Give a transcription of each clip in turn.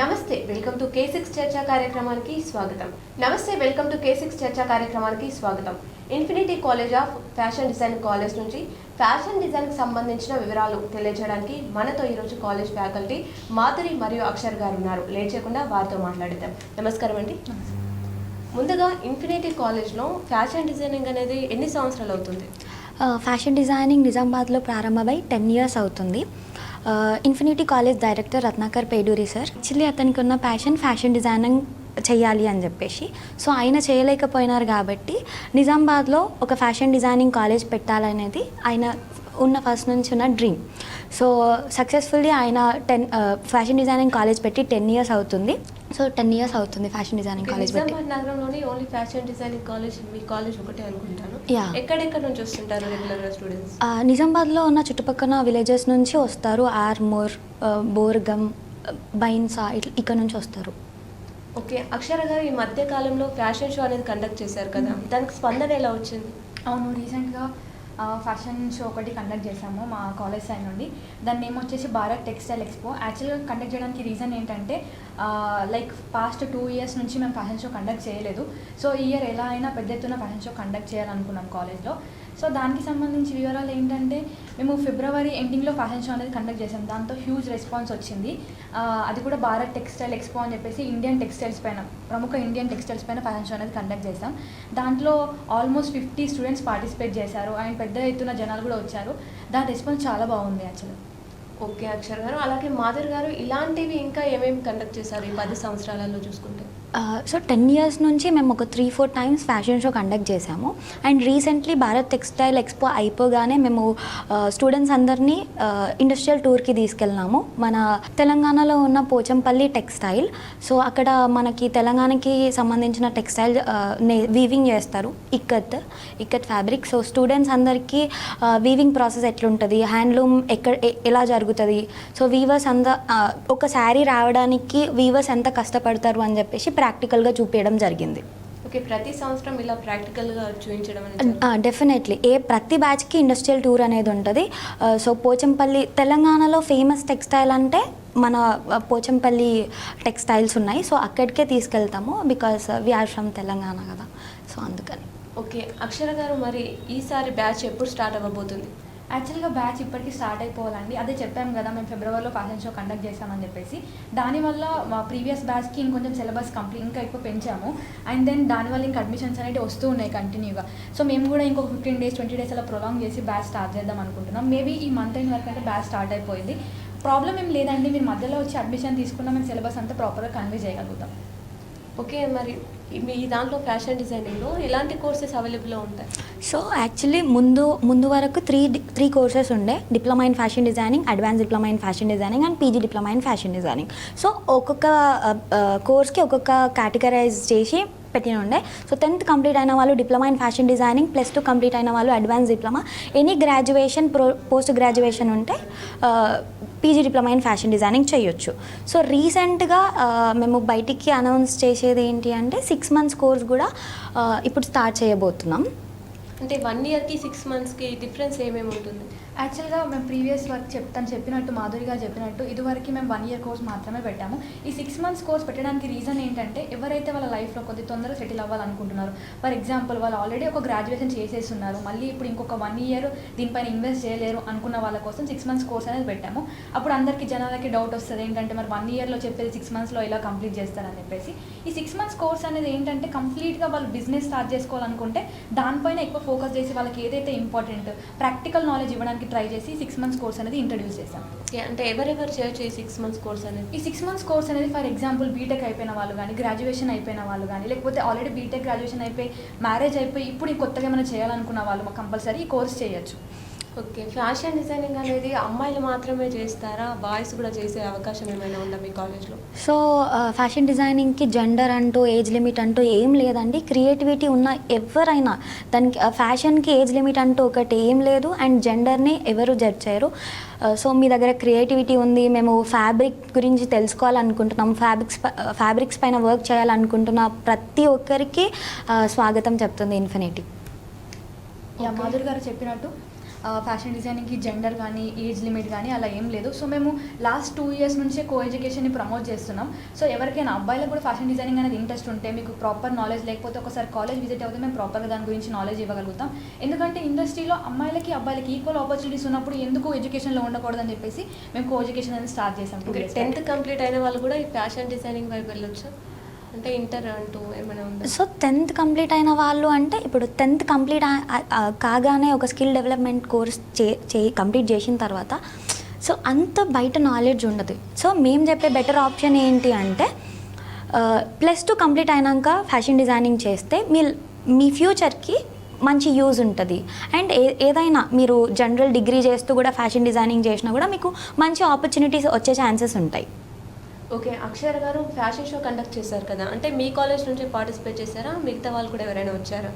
నమస్తే welcome to K six చర్చా కార్యక్రమానికి స్వాగతం. నమస్తే వెల్కమ్ టు కే సిక్స్ చర్చా కార్యక్రమానికి స్వాగతం. Infinity college of fashion design college నుంచి ఫ్యాషన్ డిజైన్కి సంబంధించిన వివరాలు తెలియజేయడానికి మనతో ఈరోజు కాలేజ్ ఫ్యాకల్టీ మాధురి మరియు అక్షర్ గారు ఉన్నారు. లేచేకుండా వారితో మాట్లాడిద్దాం. నమస్కారం అండి. ముందుగా ఇన్ఫినిటీ కాలేజ్లో ఫ్యాషన్ డిజైనింగ్ అనేది ఎన్ని సంవత్సరాలు అవుతుంది? ఫ్యాషన్ డిజైనింగ్ నిజామాబాద్లో ప్రారంభమై టెన్ ఇయర్స్ అవుతుంది. Infinity college director Ratnakar Peduri sir actually అతనికి ఉన్న ప్యాషన్ ఫ్యాషన్ డిజైనింగ్ చేయాలి అని చెప్పేసి. సో ఆయన చేయలేకపోయినారు కాబట్టి నిజామాబాద్లో ఒక ఫ్యాషన్ డిజైనింగ్ కాలేజ్ పెట్టాలనేది ఆయన ఉన్న ఫస్ట్ నుంచి ఉన్న డ్రీమ్ సో సక్సెస్ఫుల్లీ ఆయన టెన్ ఫ్యాషన్ డిజైనింగ్ కాలేజ్ పెట్టి టెన్ ఇయర్స్ అవుతుంది. సో టెన్ ఇయర్స్ అవుతుంది ఫ్యాషన్ డిజైనింగ్ కాలేజ్ పెట్టి. నగరంలోని ఓన్లీ ఫ్యాషన్ డిజైనింగ్ కాలేజ్ మీ కాలేజ్ ఒకటే అనుకుంటాను. Yeah. ఎక్కడెక్కడ నుంచి వస్తుంటారు రెగ్యులర్ స్టూడెంట్స్ ఆ, నిజామాబాద్లో ఉన్న చుట్టుపక్కల విలేజెస్ నుంచి వస్తారు. ఆర్మూర్ ఆ, బోర్గం ఆ, బైన్సా ఇట్లా ఇక్కడ నుంచి వస్తారు. ఓకే అక్షర గారు ఈ మధ్య కాలంలో ఫ్యాషన్ షో అనేది కండక్ట్ చేశారు కదా. దానికి స్పందన ఎలా వచ్చింది? అవును రీసెంట్గా ఫ్యాషన్ షో ఒకటి కండక్ట్ చేశాము మా కాలేజ్ సైడ్ నుండి. దాని నేమ్ వచ్చేసి భారత్ టెక్స్టైల్ ఎక్స్పో యాక్చువల్గా కండక్ట్ చేయడానికి రీజన్ ఏంటంటే లైక్ పాస్ట్ టూ ఇయర్స్ నుంచి మేము ఫ్యాషన్ షో కండక్ట్ చేయలేదు. సో ఈ ఇయర్ ఎలా అయినా పెద్ద ఎత్తున ఫ్యాషన్ షో కండక్ట్ చేయాలనుకున్నాం కాలేజ్లో సో దానికి సంబంధించి వివరాలు ఏంటంటే మేము ఫిబ్రవరి ఎండింగ్లో ఫ్యాషన్ షో అనేది కండక్ట్ చేసాం దాంతో హ్యూజ్ రెస్పాన్స్ వచ్చింది. అది కూడా భారత్ టెక్స్టైల్ ఎక్స్పో అని చెప్పేసి ఇండియన్ టెక్స్టైల్స్ పైన ప్రముఖ ఇండియన్ టెక్స్టైల్స్ పైన ఫ్యాషన్ షో అనేది కండక్ట్ చేసాం దాంట్లో ఆల్మోస్ట్ ఫిఫ్టీ స్టూడెంట్స్ పార్టిసిపేట్ చేశారు. అండ్ పెద్ద ఎత్తున జనాలు కూడా వచ్చారు. దాని రెస్పాన్స్ చాలా బాగుంది యాక్చువల్ ఓకే అక్షర్ గారు. అలాగే మాధర్ గారు ఇలాంటివి ఇంకా ఏమేమి కండక్ట్ చేశారు ఈ పది సంవత్సరాలలో చూసుకుంటే? సో టెన్ ఇయర్స్ నుంచి మేము ఒక three four times fashion show conduct చేశాము. And recently Bharat textile expo అయిపోగానే మేము స్టూడెంట్స్ అందరినీ ఇండస్ట్రియల్ టూర్కి తీసుకెళ్ళినాము. మన తెలంగాణలో ఉన్న పోచంపల్లి టెక్స్టైల్ సో అక్కడ మనకి తెలంగాణకి సంబంధించిన టెక్స్టైల్ వీవింగ్ చేస్తారు. Ikat ikat fabric so students అందరికీ వీవింగ్ ప్రాసెస్ ఎట్లుంటుంది? హ్యాండ్లూమ్ ఎక్కడ ఎలా జరుగుతుంది? సో వీవర్స్ అంద ఒక శారీ రావడానికి వీవర్స్ ఎంత కష్టపడతారు అని చెప్పేసి ప్రాక్టికల్గా చూపించడం జరిగింది. ఓకే ప్రతి సంవత్సరం ఇలా ప్రాక్టికల్గా చూపించడం. డెఫినెట్లీ ఏ ప్రతి బ్యాచ్కి ఇండస్ట్రియల్ టూర్ అనేది ఉంటుంది. సో పోచంపల్లి తెలంగాణలో ఫేమస్ టెక్స్టైల్ అంటే మన పోచంపల్లి టెక్స్టైల్స్ ఉన్నాయి. సో అక్కడికే తీసుకెళ్తాము బికాస్ వీఆర్ ఫ్రమ్ తెలంగాణ కదా. సో అందుకని. ఓకే అక్షర గారు మరి ఈసారి బ్యాచ్ ఎప్పుడు స్టార్ట్ అవ్వబోతుంది? యాక్చువల్గా బ్యాచ్ ఇప్పటికి స్టార్ట్ అయిపోవాలండి. అదే చెప్పాము కదా మేము ఫిబ్రవరిలో ఫ్యాషన్ షో కండక్ట్ చేశామని చెప్పేసి. దానివల్ల మా ప్రీవియస్ బ్యాచ్కి ఇంకొంచెం సిలబస్ కంప్లీట్ ఇంకా ఎక్కువ పెంచాము. అండ్ దెన్ దానివల్ల ఇంకా అడ్మిషన్స్ అనేవి వస్తూ ఉన్నాయి కంటిన్యూగా సో మేము కూడా ఇంకొక ఫిఫ్టీన్ డేస్ ట్వంటీ డేస్ అలా ప్రొలాంగ్ చేసి బ్యాచ్ స్టార్ట్ చేద్దాం అనుకుంటున్నాం. మేబీ ఈ మంత్ అయిన వరకు అయితే బ్యాచ్ స్టార్ట్ అయిపోయింది. ప్రాబ్లం ఏం లేదండి మీరు మధ్యలో వచ్చి అడ్మిషన్ తీసుకున్నా మేము సిలబస్ అంతా ప్రాపర్గా కన్వే చేయగలుగుతాం. ఓకే మరి మీ దాంట్లో ఫ్యాషన్ డిజైనింగ్లో ఎలాంటి కోర్సెస్ అవైలబుల్లో ఉంటాయి? సో యాక్చువల్లీ ముందు ముందు వరకు త్రీ త్రీ కోర్సెస్ ఉండే. Diploma in fashion designing advance diploma in fashion designing and PG diploma in fashion designing. So ఒక్కొక్క కోర్స్కి ఒక్కొక్క కేటగరైజ్ చేసి పెట్టిన ఉండే సో టెన్త్ కంప్లీట్ అయిన వాళ్ళు diploma in fashion designing plus two complete అయిన వాళ్ళు advance diploma any graduation pro post graduation ఉంటే PG diploma in fashion designing చేయొచ్చు. సో రీసెంట్గా uh, మేము బయటికి అనౌన్స్ చేసేది ఏంటి అంటే సిక్స్ మంత్స్ కోర్స్ కూడా uh, ఇప్పుడు స్టార్ట్ చేయబోతున్నాం. అంటే వన్ ఇయర్కి సిక్స్ మంత్స్కి డిఫరెన్స్ ఏమేమి ఉంటుంది? యాక్చువల్గా మేము ప్రీవియస్ వర్క్ చెప్తాను చెప్పినట్టు మాధురిగా చెప్పినట్టు ఇదివరకు మేము వన్ ఇయర్ కోర్స్ మాత్రమే పెట్టాము. ఈ సిక్స్ మంత్స్ కోర్స్ పెట్టడానికి రీజన్ ఏంటంటే ఎవరైతే వాళ్ళ లైఫ్లో కొద్ది తొందరగా సెటిల్ అవ్వాలనుకుంటున్నారు ఫర్ ఎగ్జాంపుల్ వాళ్ళు ఆల్రెడీ ఒక గ్రాడ్యుయేషన్ చేసేస్తున్నారు మళ్ళీ ఇప్పుడు ఇంకొక వన్ ఇయర్ దీనిపైన ఇన్వెస్ట్ చేయలేరు అనుకున్న వాళ్ళ కోసం సిక్స్ మంత్స్ కోర్స్ అనేది పెట్టాము. అప్పుడు అందరికీ జనాలకి డౌట్ వస్తుంది ఏంటంటే మరి వన్ ఇయర్లో చెప్పేది సిక్స్ మంత్స్లో ఇలా కంప్లీట్ చేస్తారని చెప్పేసి. ఈ సిక్స్ మంత్స్ కోర్స్ అనేది ఏంటంటే కంప్లీట్గా వాళ్ళు బిజినెస్ స్టార్ట్ చేసుకోవాలనుకుంటే దానిపైన ఎక్కువ ఫోకస్ చేసి వాళ్ళకి ఏదైతే ఇంపార్టెంట్ ప్రాక్టికల్ నాలెడ్జ్ ఇవ్వడానికి ట్రై చేసి సిక్స్ మంత్స్ కోర్స్ అనేది ఇంట్రడ్యూస్ చేశాం. అంటే ఎవరెవరు చేయొచ్చు ఈ సిక్స్ మంత్స్ కోర్స్ అనేది? ఈ సిక్స్ మంత్స్ కోర్స్ అనేది ఫర్ ఎగ్జాంపుల్ బీటెక్ అయిపోయిన వాళ్ళు కానీ గ్రాడ్యుయేషన్ అయిపోయిన వాళ్ళు కానీ లేకపోతే ఆల్రెడీ బీటెక్ గ్రాడ్యుయేషన్ అయిపోయి మ్యారేజ్ అయిపోయి ఇప్పుడు కొత్తగా ఏమైనా చేయాలనుకున్న వాళ్ళు కంపల్సరీ ఈ కోర్స్ చేయొచ్చు. ఓకే ఫ్యాషన్ డిజైనింగ్ అనేది అమ్మాయిలు మాత్రమే చేస్తారా? బాయ్స్ కూడా చేసే అవకాశం ఏమైనా ఉందా మీ కాలేజ్లో? సో ఫ్యాషన్ డిజైనింగ్కి జెండర్ అంటూ ఏజ్ లిమిట్ అంటూ ఏం లేదండి. క్రియేటివిటీ ఉన్న ఎవరైనా దానికి ఫ్యాషన్కి ఏజ్ లిమిట్ అంటూ ఒకటి ఏం లేదు. అండ్ జెండర్ని ఎవరు జడ్జ్ చేయరు. సో మీ దగ్గర క్రియేటివిటీ ఉంది. మేము ఫ్యాబ్రిక్ గురించి తెలుసుకోవాలనుకుంటున్నాం. ఫ్యాబ్రిక్స్ ఫ్యాబ్రిక్స్ పైన వర్క్ చేయాలనుకుంటున్న ప్రతి ఒక్కరికి స్వాగతం చెప్తుంది ఇన్ఫినిటీ. మాధురి గారు చెప్పినట్టు ఫ్యాషన్ డిజైనింగ్కి జెండర్ కానీ ఏజ్ లిమిట్ కానీ అలా ఏం లేదు. సో మేము లాస్ట్ టూ ఇయర్స్ నుంచే కో ఎడ్యుకేషన్ని ప్రమోట్ చేస్తున్నాం. సో ఎవరికైనా అబ్బాయిలకు కూడా ఫ్యాషన్ డిజైనింగ్ అనేది ఇంట్రెస్ట్ ఉంటే మీకు ప్రాపర్ నాలెడ్జ్ లేకపోతే ఒకసారి కాలేజ్ విజిట్ అవుతే మేము ప్రాపర్గా దాని గురించి నాలెడ్జ్ ఇవ్వగలుగుతాం. ఎందుకంటే ఇండస్ట్రీలో అమ్మాయిలకి అబ్బాయిలకి ఈక్వల్ ఆపర్చునిటీస్ ఉన్నప్పుడు ఎందుకు ఎడ్యుకేషన్లో ఉండకూడదని చెప్పేసి మేము కో ఎడ్యుకేషన్ అనేది స్టార్ట్ చేసాం టెన్త్ కంప్లీట్ అయిన వాళ్ళు కూడా ఈ ఫ్యాషన్ డిజైనింగ్ వైపు వెళ్ళొచ్చు? అంటే ఇంటర్ అంటూ ఏమైనా ఉందా? సో టెన్త్ కంప్లీట్ అయిన వాళ్ళు అంటే ఇప్పుడు టెన్త్ కంప్లీట్ కాగానే ఒక స్కిల్ డెవలప్మెంట్ కోర్స్ చే చే కంప్లీట్ చేసిన తర్వాత సో అంత బయట నాలెడ్జ్ ఉండదు. సో మేము చెప్పే బెటర్ ఆప్షన్ ఏంటి అంటే ప్లస్ టూ కంప్లీట్ అయినాక ఫ్యాషన్ డిజైనింగ్ చేస్తే మీ మీ ఫ్యూచర్కి మంచి యూజ్ ఉంటుంది. అండ్ ఏ ఏదైనా మీరు జనరల్ డిగ్రీ చేస్తూ కూడా ఫ్యాషన్ డిజైనింగ్ చేసినా కూడా మీకు మంచి ఆపర్చునిటీస్ వచ్చే ఛాన్సెస్ ఉంటాయి. ఓకే అక్షర గారు ఫ్యాషన్ షో కండక్ట్ చేశారు కదా. అంటే మీ కాలేజ్ నుంచి పార్టిసిపేట్ చేశారా? మిగతా వాళ్ళు కూడా ఎవరైనా వచ్చారా?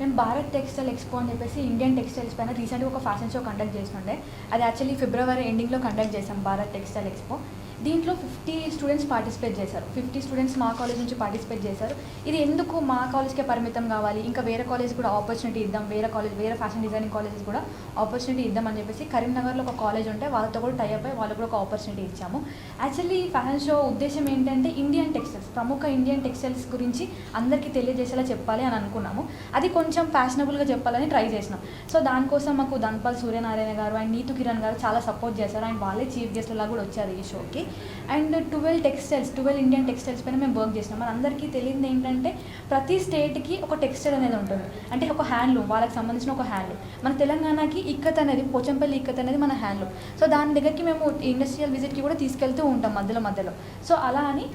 మేము భారత్ టెక్స్టైల్ ఎక్స్పో అని చెప్పేసి ఇండియన్ టెక్స్టైల్స్ పైన రీసెంట్గా ఒక ఫ్యాషన్ షో కండక్ట్ చేస్తుండే. అది యాక్చువల్లీ ఫిబ్రవరి ఎండింగ్లో కండక్ట్ చేసాం భారత్ టెక్స్టైల్ ఎక్స్పో. దీంట్లో ఫిఫ్టీ స్టూడెంట్స్ పార్టిసిపేట్ చేశారు. ఫిఫ్టీ స్టూడెంట్స్ మా కాలేజ్ నుంచి పార్టిసిపేట్ చేశారు. ఇది ఎందుకు మా కాలేజ్కే పరిమితం కావాలి? ఇంకా వేరే కాలేజ్ కూడా ఆపర్చునిటీ ఇద్దాం. వేరే కాలేజ్ వేరే ఫ్యాషన్ డిజైనింగ్ కాలేజెస్ కూడా ఆపర్చునిటీ ఇద్దాం అని చెప్పేసి కరీంనగర్లో ఒక కాలేజ్ ఉంటే వాళ్ళతో కూడా టైప్ అయి వాళ్ళకు కూడా ఒక ఆపర్చునిటీ ఇచ్చాము. యాక్చువల్లీ ఫ్యాషన్ షో ఉద్దేశం ఏంటంటే ఇండియన్ టెక్స్టైల్స్ ప్రముఖ ఇండియన్ టెక్స్టైల్స్ గురించి అందరికీ తెలియజేసేలా చెప్పాలి అని అనుకున్నాము. అది కొంచెం ఫ్యాషనబుల్గా చెప్పాలని ట్రై చేసినాం. సో దానికోసం మాకు ధన్పాల్ సూర్యనారాయణ గారు అండ్ నీతు కిరణ్ గారు చాలా సపోర్ట్ చేశారు. అండ్ వాళ్ళే చీఫ్ గెస్ట్లా కూడా వచ్చారు ఈ షోకి and twelve textiles twelve Indian textiles పైన మేము వర్క్ చేసినాం మన అందరికీ తెలియదు ఏంటంటే ప్రతి స్టేట్కి ఒక టెక్స్టైల్ అనేది ఉంటుంది. అంటే ఒక హ్యాండ్లూమ్ వాళ్ళకి సంబంధించిన ఒక హ్యాండ్లూమ్ మన తెలంగాణకి ఇక్కత్ అనేది పోచంపల్లి ఇక్కత్ అనేది మన హ్యాండ్లూమ్ సో దాని దగ్గరికి మేము ఇండస్ట్రియల్ విజిట్కి కూడా తీసుకెళ్తూ ఉంటాం మధ్యలో మధ్యలో. సో అలా అని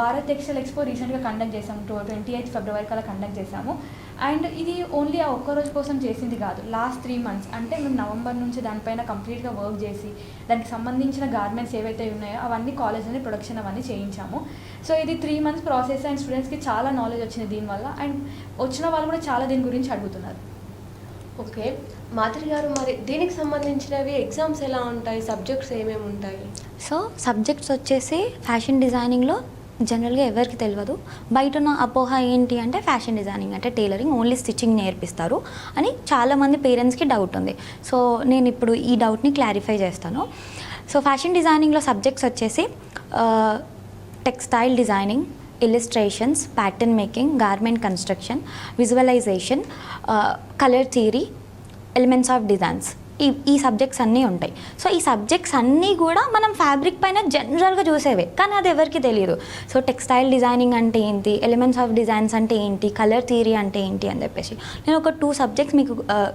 భారత్ టెక్స్టైల్ ఎక్స్పో రీసెంట్గా కండక్ట్ చేసాము ట్వంటీ ఎయిత్ ఫిబ్రవరికి అలా కండక్ట్ చేసాము అండ్ ఇది ఓన్లీ ఆ ఒక్క రోజు కోసం చేసింది కాదు. Last three months. అంటే మేము నవంబర్ నుంచి దానిపైన కంప్లీట్గా వర్క్ చేసి దానికి సంబంధించిన గార్మెంట్స్ ఏవైతే ఉన్నాయో అవన్నీ కాలేజ్లోనే ప్రొడక్షన్ అవన్నీ చేయించాము. సో ఇది త్రీ మంత్స్ ప్రాసెస్ అండ్ స్టూడెంట్స్కి చాలా నాలెడ్జ్ వచ్చింది దీనివల్ల. అండ్ వచ్చిన వాళ్ళు కూడా చాలా దీని గురించి అడుగుతున్నారు. ఓకే. మాధురి గారు మరి దీనికి సంబంధించినవి ఎగ్జామ్స్ ఎలా ఉంటాయి? సబ్జెక్ట్స్ ఏమేమి ఉంటాయి? సో సబ్జెక్ట్స్ వచ్చేసి ఫ్యాషన్ డిజైనింగ్లో జనరల్గా ఎవరికి తెలియదు. బయట ఉన్న అపోహ ఏంటి అంటే ఫ్యాషన్ డిజైనింగ్ అంటే టైలరింగ్ ఓన్లీ స్టిచ్చింగ్ నేర్పిస్తారు అని చాలామంది పేరెంట్స్కి డౌట్ ఉంది. సో నేను ఇప్పుడు ఈ డౌట్ని క్లారిఫై చేస్తాను. సో ఫ్యాషన్ డిజైనింగ్లో సబ్జెక్ట్స్ వచ్చేసి textile designing illustrations pattern making garment construction visualization colour theory elements of designs ఈ ఈ సబ్జెక్ట్స్ అన్నీ ఉంటాయి. సో ఈ సబ్జెక్ట్స్ అన్నీ కూడా మనం ఫ్యాబ్రిక్ పైన జనరల్గా చూసేవే. కానీ అది ఎవరికి తెలియదు. సో టెక్స్టైల్ డిజైనింగ్ అంటే ఏంటి? ఎలిమెంట్స్ ఆఫ్ డిజైన్స్ అంటే ఏంటి? కలర్ థియరీ అంటే ఏంటి? అని చెప్పేసి. నేను ఒక టూ సబ్జెక్ట్స్ మీకు uh,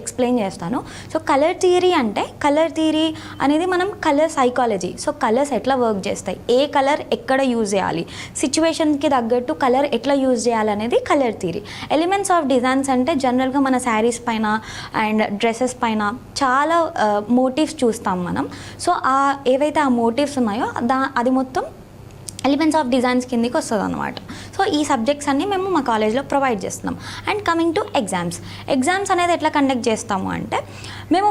ఎక్స్ప్లెయిన్ చేస్తాను. సో కలర్ థియరీ అంటే కలర్ థియరీ అనేది మనం కలర్ సైకాలజీ సో కలర్స్ ఎట్లా వర్క్ చేస్తాయి? ఏ కలర్ ఎక్కడ యూజ్ చేయాలి? సిచ్యువేషన్కి తగ్గట్టు కలర్ ఎట్లా యూజ్ చేయాలనేది colour theory elements of designs అంటే జనరల్గా మన శారీస్ పైన అండ్ డ్రెస్సెస్ పైన చాలా uh, మోటివ్స్ చూస్తాం మనం. సో ఆ ఏవైతే ఆ మోటివ్స్ ఉన్నాయో దా అది మొత్తం ఎలిమెంట్స్ ఆఫ్ డిజైన్స్ కిందకి వస్తుంది అనమాట సో ఈ సబ్జెక్ట్స్ అన్నీ మేము మా కాలేజ్లో ప్రొవైడ్ చేస్తున్నాం. And coming to exams exams అనేది ఎట్లా కండక్ట్ చేస్తాము అంటే మేము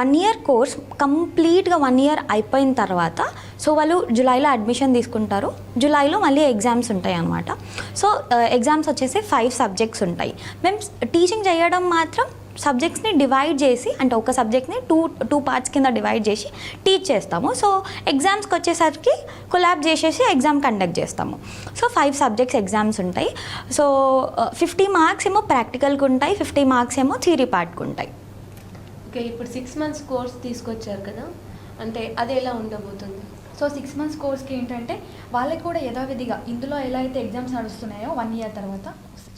వన్ ఇయర్ కోర్స్ కంప్లీట్గా వన్ ఇయర్ అయిపోయిన తర్వాత సో వాళ్ళు జూలైలో అడ్మిషన్ తీసుకుంటారు. జూలైలో మళ్ళీ ఎగ్జామ్స్ ఉంటాయి అనమాట సో ఎగ్జామ్స్ వచ్చేసి ఫైవ్ సబ్జెక్ట్స్ ఉంటాయి. మేము టీచింగ్ చేయడం మాత్రం సబ్జెక్ట్స్ని డివైడ్ చేసి అంటే ఒక సబ్జెక్ట్ని టూ టూ పార్ట్స్ కింద డివైడ్ చేసి టీచ్ చేస్తాము. సో ఎగ్జామ్స్కి వచ్చేసరికి కొలాబ్ చేసేసి ఎగ్జామ్ కండక్ట్ చేస్తాము. సో ఫైవ్ సబ్జెక్ట్స్ ఎగ్జామ్స్ ఉంటాయి. సో ఫిఫ్టీ మార్క్స్ ఏమో ప్రాక్టికల్కి ఉంటాయి ఫిఫ్టీ మార్క్స్ ఏమో థియరీ పార్ట్కి ఉంటాయి. ఓకే ఇప్పుడు సిక్స్ మంత్స్ కోర్స్ తీసుకొచ్చారు కదా అంటే అది ఎలా ఉండబోతుంది? సో సిక్స్ మంత్స్ కోర్స్కి ఏంటంటే వాళ్ళకి కూడా యథావిధిగా ఇందులో ఎలా అయితే ఎగ్జామ్స్ నడుస్తున్నాయో వన్ ఇయర్ తర్వాత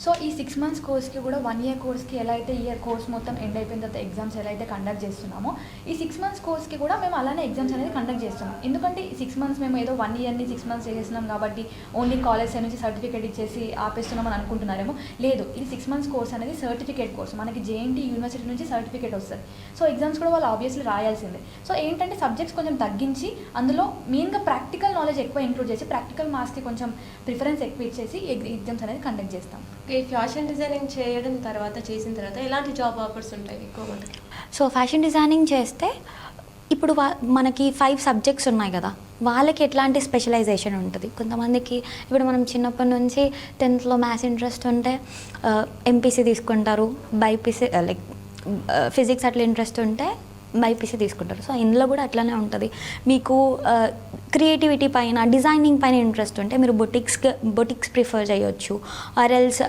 సో ఈ సిక్స్ మంత్స్ కోర్స్కి కూడా వన్ ఇయర్ కోర్స్కి ఎలా అయితే ఇయర్ కోర్స్ మొత్తం ఎండ్ అయిపోయిన తర్వాత ఎగ్జామ్స్ ఎలా అయితే కండక్ట్ చేస్తున్నామో ఈ సిక్స్ మంత్స్ కోర్స్కి కూడా మేము అలానే ఎగ్జామ్స్ అనేది కండక్ట్ చేస్తున్నాం. ఎందుకంటే ఈ సిక్స్ మంత్స్ మేము ఏదో వన్ ఇయర్ని సిక్స్ మంత్స్ చేసేస్తున్నాం కాబట్టి ఓన్లీ కాలేజ్ నుంచి సర్టిఫికేట్ ఇచ్చేసి ఆపేస్తున్నాం అని అనుకుంటున్నారేమో? లేదు. ఇది సిక్స్ మంత్స్ కోర్స్ అనేది సర్టిఫికేట్ కోర్స్ మనకి జేఎన్టీ యూనివర్సిటీ నుంచి సర్టిఫికేట్ వస్తుంది. సో ఎగ్జామ్స్ కూడా వాళ్ళు ఆబ్వియస్లీ రాయాల్సిందే. సో ఏంటంటే సబ్జెక్ట్స్ కొంచెం తగ్గించి అందులో మెయిన్గా ప్రాక్టికల్ నాలెడ్జ్ ఎక్కువ ఇంక్లూడ్ చేసి ప్రాక్టికల్ మార్క్స్కి కొంచెం ప్రిఫరెన్స్ ఎక్కువ ఇచ్చేసి ఎగ్జామ్స్ అనేది కండక్ట్ చేస్తాం. ఈ ఫ్యాషన్ డిజైనింగ్ చేయడం తర్వాత చేసిన తర్వాత ఎలాంటి జాబ్ ఆఫర్స్ ఉంటాయి ఎక్కువ సో ఫ్యాషన్ డిజైనింగ్ చేస్తే ఇప్పుడు వా మనకి ఫైవ్ సబ్జెక్ట్స్ ఉన్నాయి కదా. వాళ్ళకి ఎట్లాంటి స్పెషలైజేషన్ ఉంటుంది? కొంతమందికి ఇప్పుడు మనం చిన్నప్పటి నుంచి టెన్త్లో మ్యాథ్స్ ఇంట్రెస్ట్ ఉంటే ఎంపీసీ తీసుకుంటారు. బైపీసీ లైక్ ఫిజిక్స్ అట్లా ఇంట్రెస్ట్ ఉంటే బైపీసీ తీసుకుంటారు. సో ఇందులో కూడా అట్లానే ఉంటుంది. మీకు క్రియేటివిటీ పైన డిజైనింగ్ పైన ఇంట్రెస్ట్ ఉంటే మీరు బొటిక్స్ బొటిక్స్ ప్రిఫర్ చేయొచ్చు. ఆర్ ఎల్స్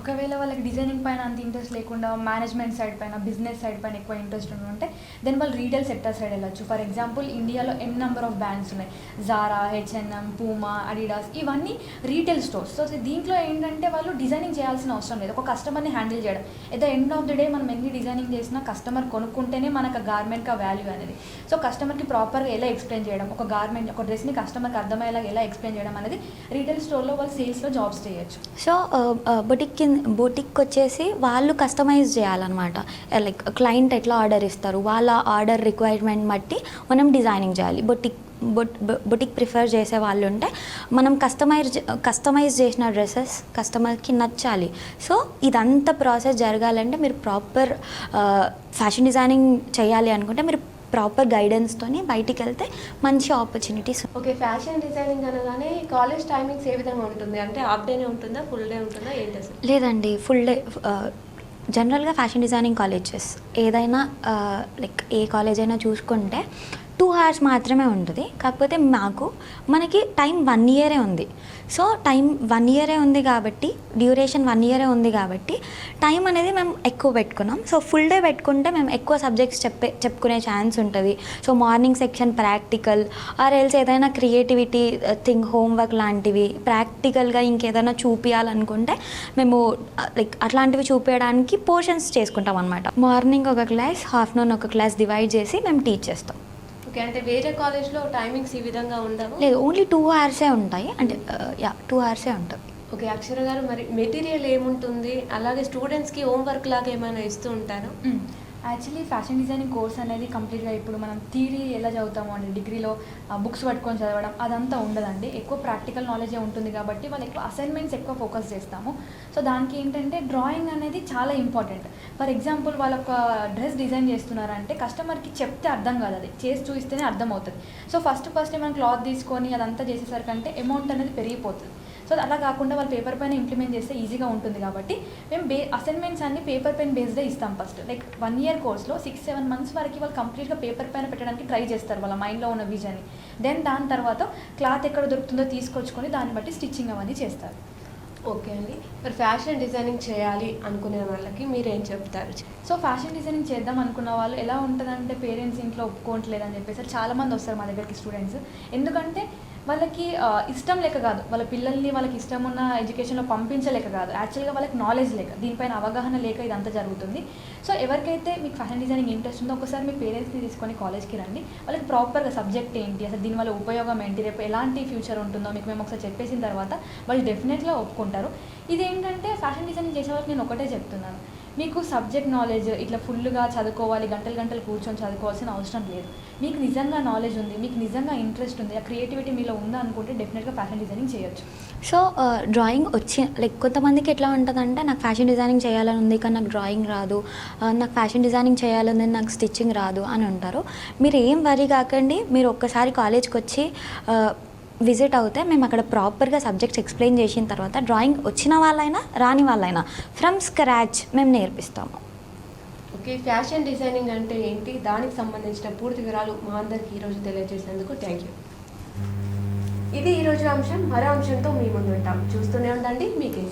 ఒకవేళ వాళ్ళకి డిజైనింగ్ పైన అంత ఇంట్రెస్ట్ లేకుండా మేనేజ్మెంట్ సైడ్ పైన బిజినెస్ సైడ్ పైన ఎక్కువ ఇంట్రెస్ట్ ఉంటే దెన్ వాళ్ళు రీటైల్ సెక్టర్ సైడ్ వెళ్ళచ్చు. ఫర్ ఎగ్జాంపుల్ ఇండియాలో ఎన్ నెంబర్ ఆఫ్ బ్రాండ్స్ ఉన్నాయి. Zara H and M Puma Adidas ఇవన్నీ రీటైల్ స్టోర్స్ సో దీంట్లో ఏంటంటే వాళ్ళు డిజైనింగ్ చేయాల్సిన అవసరం లేదు. ఒక కస్టమర్ని హ్యాండిల్ చేయడం. At the end of the day మనం ఎన్ని డిజైనింగ్ చేసినా కస్టమర్ కొనుక్కుంటేనే మనకు గార్మెంట్కి వాల్యూ అనేది. సో కస్టమర్కి ప్రాపర్గా ఎలా ఎక్స్ప్లెయిన్ చేయడం? ఒక గార్మెంట్ ఒక డ్రెస్ని కస్టమర్కి అర్థమయ్యేలా ఎలా ఎక్స్ప్లెయిన్ చేయడం అనేది రీటైల్ స్టోర్లో వాళ్ళు సేల్స్లో జాబ్స్ చేయొచ్చు. So boutique uh, uh, boutique వచ్చేసి వాళ్ళు కస్టమైజ్ చేయాలన్నమాట. Eh, లైక్ క్లయింట్ ఎట్లా ఆర్డర్ ఇస్తారు వాళ్ళ ఆర్డర్ రిక్వైర్మెంట్ బట్టి మనం డిజైనింగ్ చేయాలి. బొటిక్ బొటిక్ ప్రిఫర్ చేసే వాళ్ళు ఉంటే మనం కస్టమైజ్ కస్టమైజ్ చేసిన డ్రెస్సెస్ కస్టమర్కి నచ్చాలి. సో ఇదంతా ప్రాసెస్ జరగాలంటే మీరు ప్రాపర్ ఫ్యాషన్ డిజైనింగ్ చేయాలి అనుకుంటే మీరు ప్రాపర్ గైడెన్స్తోని బయటికి వెళ్తే మంచి ఆపర్చునిటీస్ ఓకే ఫ్యాషన్ డిజైనింగ్ అనగానే కాలేజ్ టైమింగ్స్ ఏ విధంగా ఉంటుంది? అంటే హాఫ్ డేనే ఉంటుందా ఫుల్ డే ఉంటుందా? ఏంటి అసలు? లేదండి ఫుల్ డే జనరల్గా ఫ్యాషన్ డిజైనింగ్ కాలేజెస్. ఏదైనా లైక్ ఏ కాలేజ్ అయినా చూసుకుంటే టూ అవర్స్ మాత్రమే ఉంటుంది. కాకపోతే మాకు మనకి టైం వన్ ఇయరే ఉంది. సో టైం వన్ ఇయరే ఉంది కాబట్టి డ్యూరేషన్ వన్ ఇయరే ఉంది కాబట్టి టైం అనేది మేము ఎక్కువ పెట్టుకున్నాం. సో ఫుల్ డే పెట్టుకుంటే మేము ఎక్కువ సబ్జెక్ట్స్ చెప్పే చెప్పుకునే ఛాన్స్ ఉంటుంది. So morning section practical or else ఏదైనా క్రియేటివిటీ థింగ్ హోంవర్క్ లాంటివి ప్రాక్టికల్గా ఇంకేదైనా చూపించాలనుకుంటే మేము లైక్ అట్లాంటివి చూపించడానికి పోర్షన్స్ చేసుకుంటాం అనమాట మార్నింగ్ ఒక క్లాస్ ఆఫ్టర్నూన్ ఒక క్లాస్ డివైడ్ చేసి మేము టీచ్ చేస్తాం. ఓకే అంటే వేరే కాలేజ్లో టైమింగ్స్ ఈ విధంగా ఉండవు లేదు ఓన్లీ టూ అవర్సే ఉంటాయి. అంటే యా టూ అవర్సే ఉంటుంది ఓకే అక్షర గారు మరి మెటీరియల్ ఏముంటుంది? అలాగే స్టూడెంట్స్కి హోంవర్క్ లాగా ఏమైనా ఇస్తూ ఉంటారు? యాక్చువల్లీ ఫ్యాషన్ డిజైనింగ్ కోర్స్ అనేది కంప్లీట్గా ఇప్పుడు మనం థియరీ ఎలా చదువుతామో అండి డిగ్రీలో బుక్స్ పట్టుకొని చదవడం అదంతా ఉండదండి. ఎక్కువ ప్రాక్టికల్ నాలెడ్జే ఉంటుంది కాబట్టి వాళ్ళు ఎక్కువ అసైన్మెంట్స్ ఎక్కువ ఫోకస్ చేస్తాము. సో దానికి ఏంటంటే డ్రాయింగ్ అనేది చాలా ఇంపార్టెంట్ ఫర్ ఎగ్జాంపుల్ వాళ్ళు ఒక డ్రెస్ డిజైన్ చేస్తున్నారంటే కస్టమర్కి చెప్తే అర్థం కాదు అది. చేసి చూస్తేనే అర్థం అవుతుంది సో ఫస్ట్ ఫస్ట్ మనం క్లాత్ తీసుకొని అదంతా చేసేసరికంటే అమౌంట్ అనేది పెరిగిపోతుంది. సో అలా కాకుండా వాళ్ళు పేపర్ పైన ఇంప్లిమెంట్ చేస్తే ఈజీగా ఉంటుంది కాబట్టి మేము బే అసైన్మెంట్స్ అన్ని పేపర్ పెన్ బేస్డే ఇస్తాం ఫస్ట్ లైక్ వన్ ఇయర్ కోర్స్లో సిక్స్ సెవెన్ మంత్స్ వరకు వాళ్ళు కంప్లీట్గా పేపర్ పైన పెట్టడానికి ట్రై చేస్తారు వాళ్ళ మైండ్లో ఉన్న విజన్ని దెన్ దాని తర్వాత క్లాత్ ఎక్కడ దొరుకుతుందో తీసుకొచ్చుకొని దాన్ని బట్టి స్టిచ్చింగ్ అవన్నీ చేస్తారు. ఓకే అండి. మరి ఫ్యాషన్ డిజైనింగ్ చేయాలి అనుకునే వాళ్ళకి మీరు ఏం చెప్తారు? సో ఫ్యాషన్ డిజైనింగ్ చేద్దాం అనుకున్న వాళ్ళు ఎలా ఉంటుందంటే పేరెంట్స్ ఇంట్లో ఒప్పుకోవట్లేదని చెప్పేసి చాలా మంది వస్తారు మా దగ్గరికి స్టూడెంట్స్ ఎందుకంటే వాళ్ళకి ఇష్టం లేక కాదు. వాళ్ళ పిల్లల్ని వాళ్ళకి ఇష్టం ఉన్న ఎడ్యుకేషన్లో పంపించలేక కాదు. యాక్చువల్గా వాళ్ళకి నాలెడ్జ్ లేక దీనిపైన అవగాహన లేక ఇదంతా జరుగుతుంది. సో ఎవరికైతే మీకు ఫ్యాషన్ డిజైనింగ్ ఇంట్రెస్ట్ ఉందో ఒకసారి మీ పేరెంట్స్ని తీసుకొని కాలేజ్కి రండి. వాళ్ళకి ప్రాపర్గా సబ్జెక్ట్ ఏంటి అసలు దీనివల్ల ఉపయోగం ఏంటి రేపు ఎలాంటి ఫ్యూచర్ ఉంటుందో మీకు మేము ఒకసారి చెప్పేసిన తర్వాత వాళ్ళు డెఫినెట్గా ఒప్పుకుంటారు. ఇదేంటంటే ఫ్యాషన్ డిజైనింగ్ చేసే వాళ్ళకి నేను ఒకటే చెప్తున్నాను. మీకు సబ్జెక్ట్ నాలెడ్జ్ ఇట్లా ఫుల్గా చదువుకోవాలి గంటలు గంటలు కూర్చొని చదువుకోవాల్సిన అవసరం లేదు. మీకు నిజంగా నాలెడ్జ్ ఉంది మీకు నిజంగా ఇంట్రెస్ట్ ఉంది ఆ క్రియేటివిటీ మీలో ఉందా అనుకుంటే డెఫినెట్గా ఫ్యాషన్ డిజైనింగ్ చేయొచ్చు. సో డ్రాయింగ్ uh, వచ్చి లైక్ కొంతమందికి ఎట్లా ఉంటుందంటే నాకు ఫ్యాషన్ డిజైనింగ్ చేయాలని ఉంది కానీ నాకు డ్రాయింగ్ రాదు నాకు ఫ్యాషన్ డిజైనింగ్ చేయాలని నాకు స్టిచ్చింగ్ రాదు అని అంటారు మీరు ఏం వరి కాకండి మీరు ఒక్కసారి కాలేజ్కి వచ్చి విజిట్ అవుతే మేము అక్కడ ప్రాపర్గా సబ్జెక్ట్స్ ఎక్స్ప్లెయిన్ చేసిన తర్వాత డ్రాయింగ్ వచ్చిన వాళ్ళైనా రాని వాళ్ళైనా ఫ్రమ్ స్క్రాచ్ మేము నేర్పిస్తాము. ఓకే ఫ్యాషన్ డిజైనింగ్ అంటే ఏంటి? దానికి సంబంధించిన పూర్తి వివరాలు మా అందరికి ఈరోజు తెలియజేసినందుకు థ్యాంక్ యూ ఇది ఈరోజు అంశం. మరో అంశంతో మీ ముందు ఉంటాం. చూస్తూనే ఉండండి మీ కే